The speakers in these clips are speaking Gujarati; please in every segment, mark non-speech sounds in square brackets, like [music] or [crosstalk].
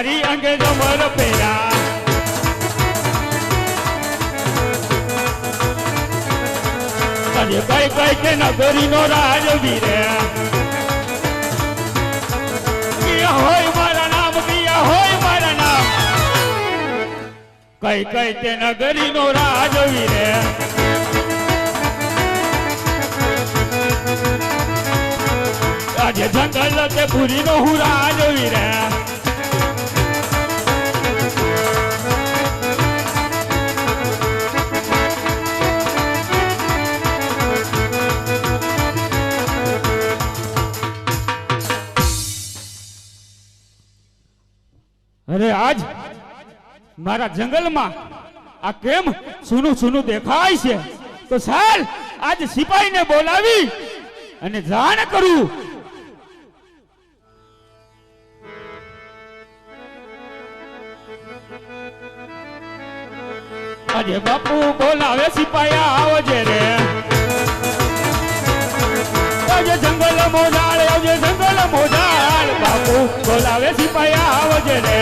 કટારી અંગે જમર પેરા તને કઈ કઈ કે નગરીનો રાજ વીરે. કિયા હોય મારા નામ, કિયા હોય મારા નામ? કઈ કઈ તે નગરીનો રાજ વીરે. આજે જંગલ તે પુરીનો હું રાજ મારા જંગલમાં આ કેમ સુનું સુનું દેખાય છે? તો સાલ આજ સિપાહીને બોલાવી અને જાણ કરું. આજે બાપુ બોલાવે સિપાહી આવજે રે. આવજે જંગલ મોજાળ આવજે જંગલ મોજાળ બાપુ બોલાવે સિપાહી આવજે રે.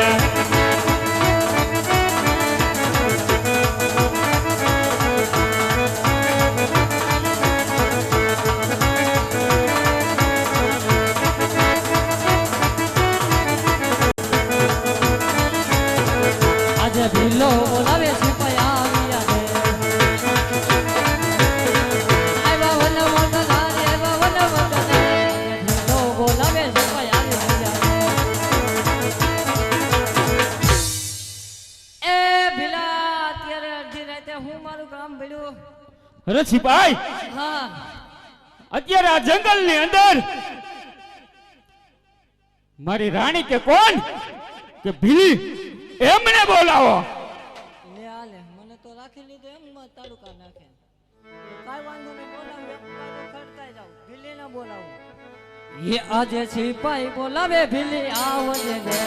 અત્યારે જંગલની અંદર. મારી રાણી કે કોણ? કે ભીલી એમને બોલાવો. લે આ લે મને તો રાખી લીધો એમ માં તાલુકા નાખે. કાઈ વાંધો નહીં બોલાવે ખડકાઈ જાવ ભીલી ના બોલાવો ભીલી આવજે ને.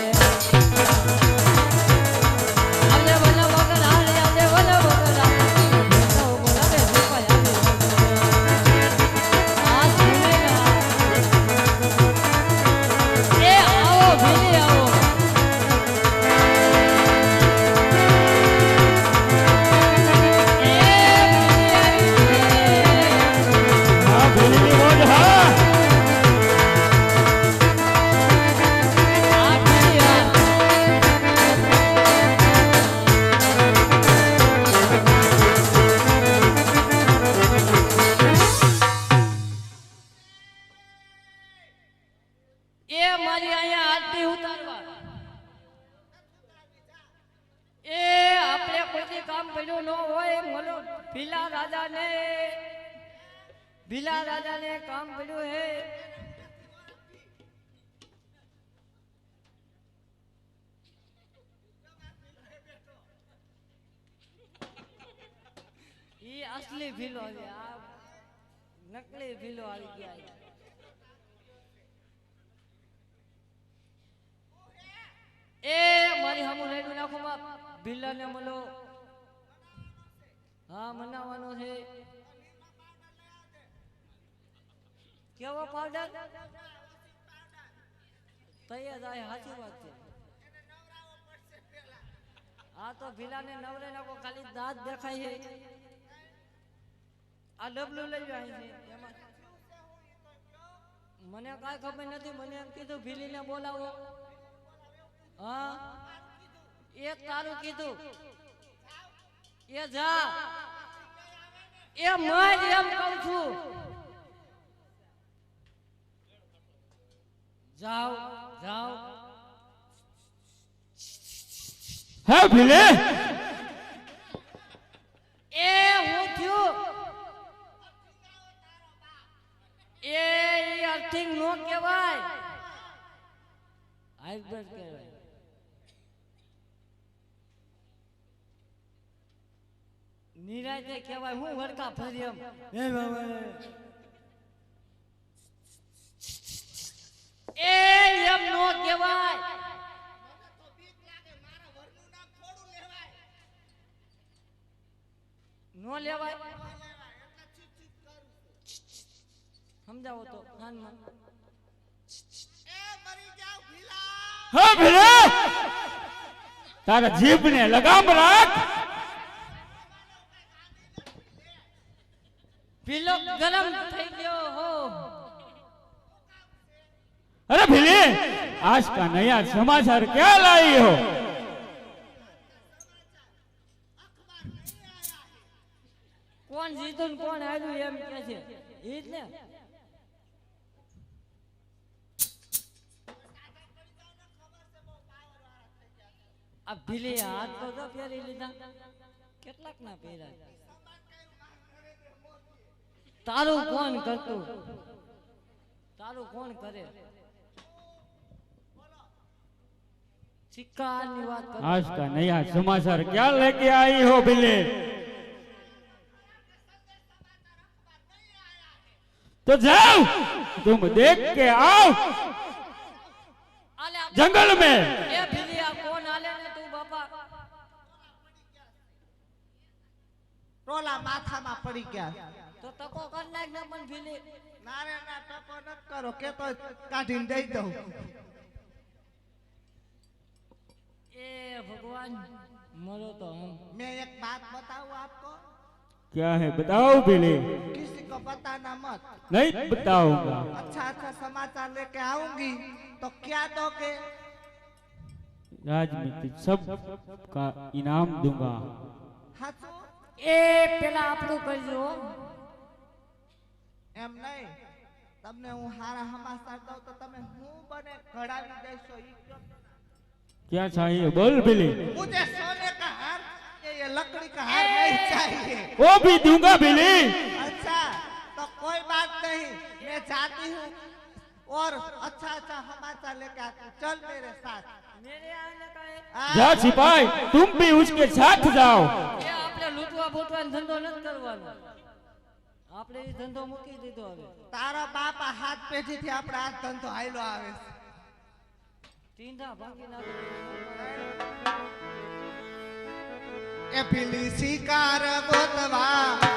ભીલા રાજાને કામ પડ્યું હે. ઈ અસલી ભીલો છે. આ નકલી ભીલો આવી ગયા એ મારી હમુ રેડું નાખો ભીલાને મળો હા મનાવાનો છે. કેવો પાવડર? તૈયાર જાય સાચી વાત છે. હા તો ભીલાને નવરે નાખો ખાલી દાંત દેખાય છે. આ ડબલું લઈ જાય છે, એમાં. મને કાંઈ ખબર નથી, મને એમ કીધું, ભીલીને બોલાવો. હા? એ તારું કીધું. એ જા. એ મજ એમ કહું છું. જાઓ જાઓ. હે ભીલે? એ હું થયું. એ અર્થિંગ નો કહેવાય. હાઈબ્રિડ કહેવાય. નિરાતે કહેવાય હું વડકા ફરી એમ. એ બાબા. એ એમ નો કહેવાય. નો લેવાય? સમજાવો તો કાનમાં તારા જીભને લગામ રાખ. आज का नया समाचार क्या लाई हो કોણ જીતું ને કોણ હાર્યું એમ કે છે ઈ જ ને આ ભીલી હાથ તો જો પહેરી લીધા કેટલાક ના પહેર્યા તારું કોણ કરતું તારું કોણ કરે શિકારની વાત આજ સમાચાર ક્યાં લેકે આઈ હો બિલે તો જાઓ તુમ દેખ કે આવ. જંગલ મે. એ ટોલા માથામાં પડી ગયા. તો તકો કર કરો કે તો કાઢીને દઈ દઉં. એ ભગવાન મરો તો હમ मैं एक बात बताऊं आपको क्या है बताओ भिले किसी को बताना मत नहीं बताऊंगा अच्छा अच्छा समाचार लेके आऊंगी तो क्या दोगे राज में तो सब का इनाम दूंगा હાચું એ પેલા આપણું કરજો એમ નહીં તમને હું હારા સમાચાર દઉં તો તમે હું બને ઘડાવી દેશો ઈ કયો. क्या चाहिए बोल भिले मुझे सोने का हार ये ये लकड़ी का हार नहीं चाहिए वो भी दूंगा भिले अच्छा तो कोई बात नहीं मैं जाती हूँ और अच्छा अच्छा समाचार लेके आती हूँ चल मेरे साथ મેરે આને કાંઈ हाँ, जा सिपाही तुम भी उसके साथ जाओ એ આપણે લૂંટવા ફૂટવાનો ધંધો નથી કરવાનો આપણે એ ધંધો મૂકી દીધો હવે તારા બાપા હાથ પેઢીથી આપણે આ ધંધો હાયલો આવે છે. ટીંધા ભાંગી નાખો. એ પીલી શિકાર ગોતવા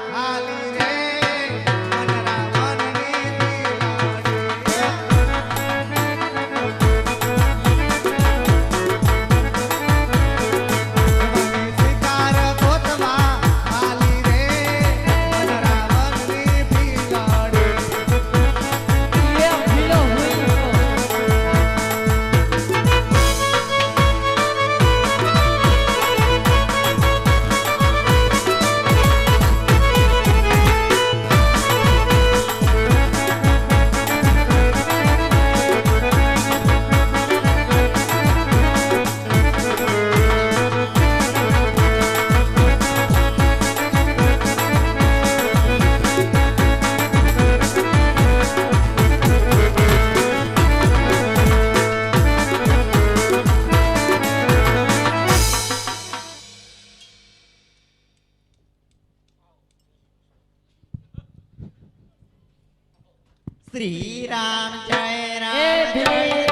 શ્રી રામ જય રામ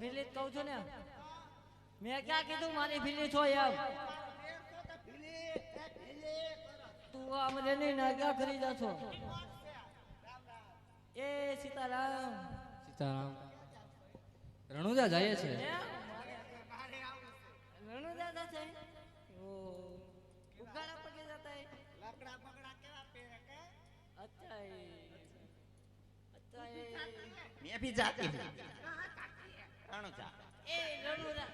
ભીલી કહું છું ને. મેં ક્યાં કીધું મારી ભીલી છો એમ? તું અમને નહીં નાગ્યા કરી જા છો. એ સીતારામ. સીતારામ. રણુજા જાય છે? રણુજા જાય છે. ઉગાડા પગે જતા લકડા બગડા કેવા પહેરે કે અચ્છા અચ્છા મેં ભી જાતી રણુજા એ રણુદા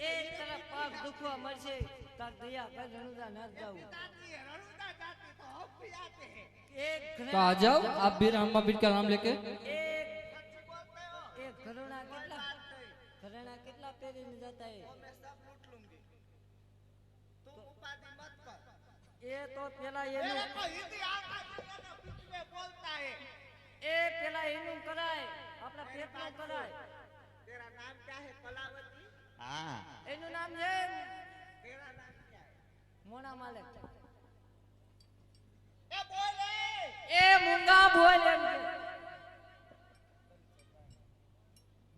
એ તારા પાક દુખવા મળશે તાર દયા કર રણુદા ના જાવું जाती है रणुदा जाती तो हम भी आते हैं એક तो आ जाओ आप भी राम बीर का नाम लेके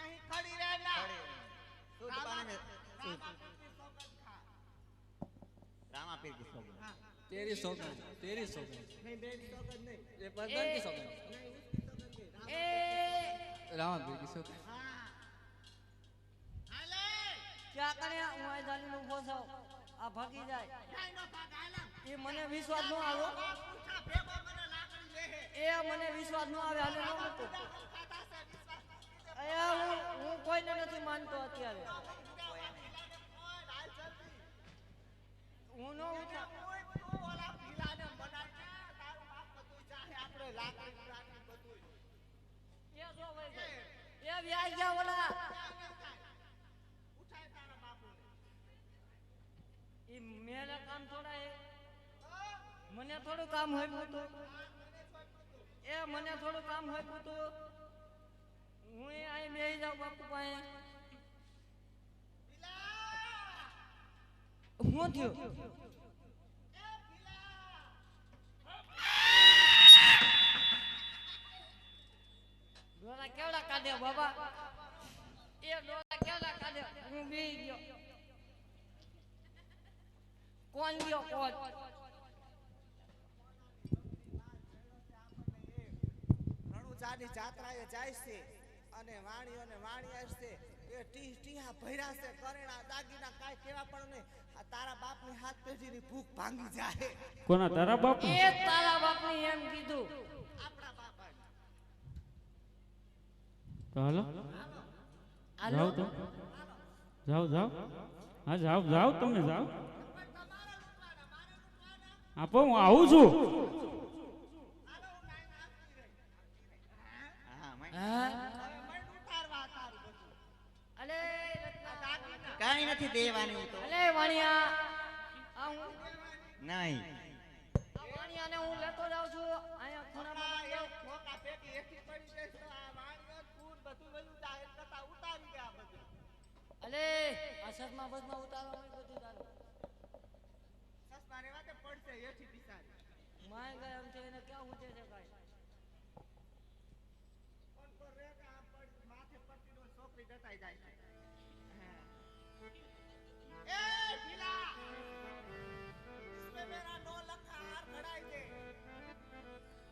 तब तक यहीं खड़ी रहना शुद्ध रामा- पानी में शुद्ध रामा की सौगंध खा रामा पीर की सौगंध हाँ તેરી સોગંદ તેરી સોગંદ नहीं मेरी सौगंध नहीं એ ભગવાન की સોગંદ नहीं उसकी सौगंध नहीं એ રામ બીર की સોગંદ हाँ हाले ક્યાં કરે હું આ જાલીને ઊભો છું આ ભાગી જાય नहीं नो भागाला એ મને વિશ્વાસ ન આવ્યો पूछा भेगो मने लाकड़ी ले है એ મને વિશ્વાસ ન આવે હાલે ન મૂકું હું હું કોઈને નથી માનતો અત્યારે. હું ન ઉઠા એ વ્યાજ જા ઓલા. ઉઠાય તારા કામ થોડા મને થોડું કામ હોય હતું એ મને થોડું કામ હોય હતું હું અહીં બેસી જાઉં બાપુ પાસે. હું થયું? ડોરા કેવડા કાઢ્યો બાબા? એ ડોરા કેવડા કાઢ્યો? હું બેસી ગયો. કોણ ગયો કોણ? રણુજાની જાત્રાએ જાય છે. અને વાણીઓને વાણી હશે એ ટી ટીહા ભૈરાશે કરેણા દાગીના કાય કેવા પણ નહીં. આ તારા બાપની હાથ પેઢીની ભૂખ ભાંગી જાય કોના તારા બાપ એ તારા બાપની એમ કીધું. આપણા બાપા. તો હાલો. હાલો. જાઓ તો. જાઓ જાઓ. હા જાઓ જાઓ તમે જાઓ. આપો હું આવું છું हाँ मैं હા મન ઉતારવા તારું બધું અલે રત્ના. કાંઈ નથી દેવાની હું તો. અલે વાણિયા આ હું? નહીં. આ વાણિયાને હું લેતો જાઉં છું. અહીંયા ખૂણામાં એક મોટા પેટી એથી પડી છે. આ વાણીઓ ફૂલ બધું વેલું ઉતારી દે આ બધું. અલે આ સદમાં બસમાં ઉતારવા હોય બધું તારું. સસમા રેવા પડશે એથી બિચારી માય ગયા એમ છે એને ક્યાં ઊંચે છે?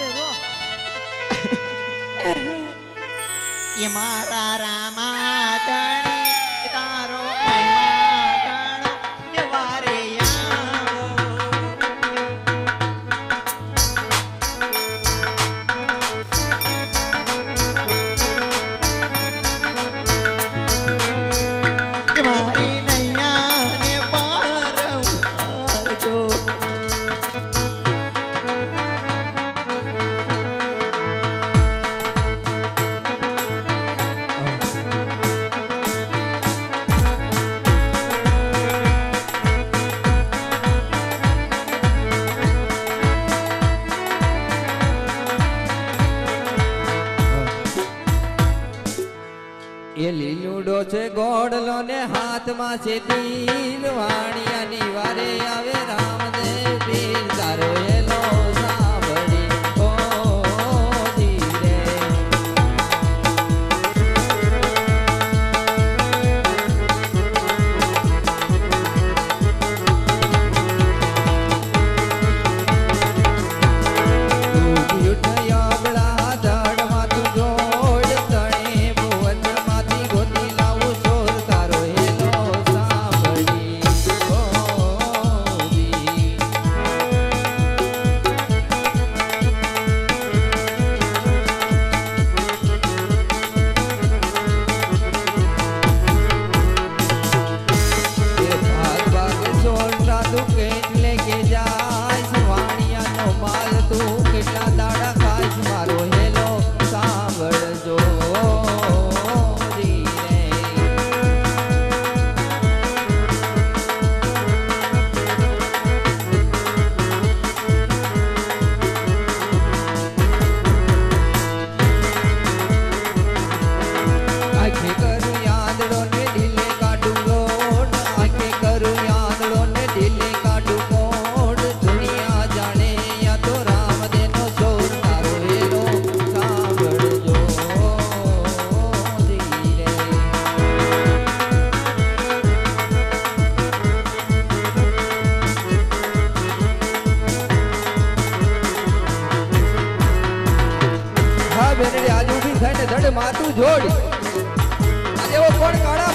આવે રો [laughs] એ મારા રામા છે ગોડલો ને હાથમાં છે દીન વાણિયાની વારે આવે રામદેવ પીર તારો એલો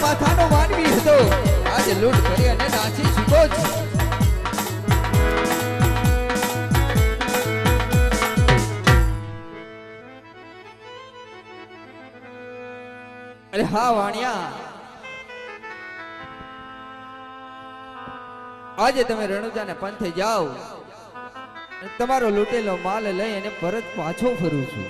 માથાનો માનવી હતો. આજે લૂંટ કરી અને નાચી છૂટો છે અરે હા, વાણિયા. આજે તમે રણુજાને પંથે જાઓ. તમારો લૂંટેલો માલ લઈ અને પરત પાછો ફરું છું.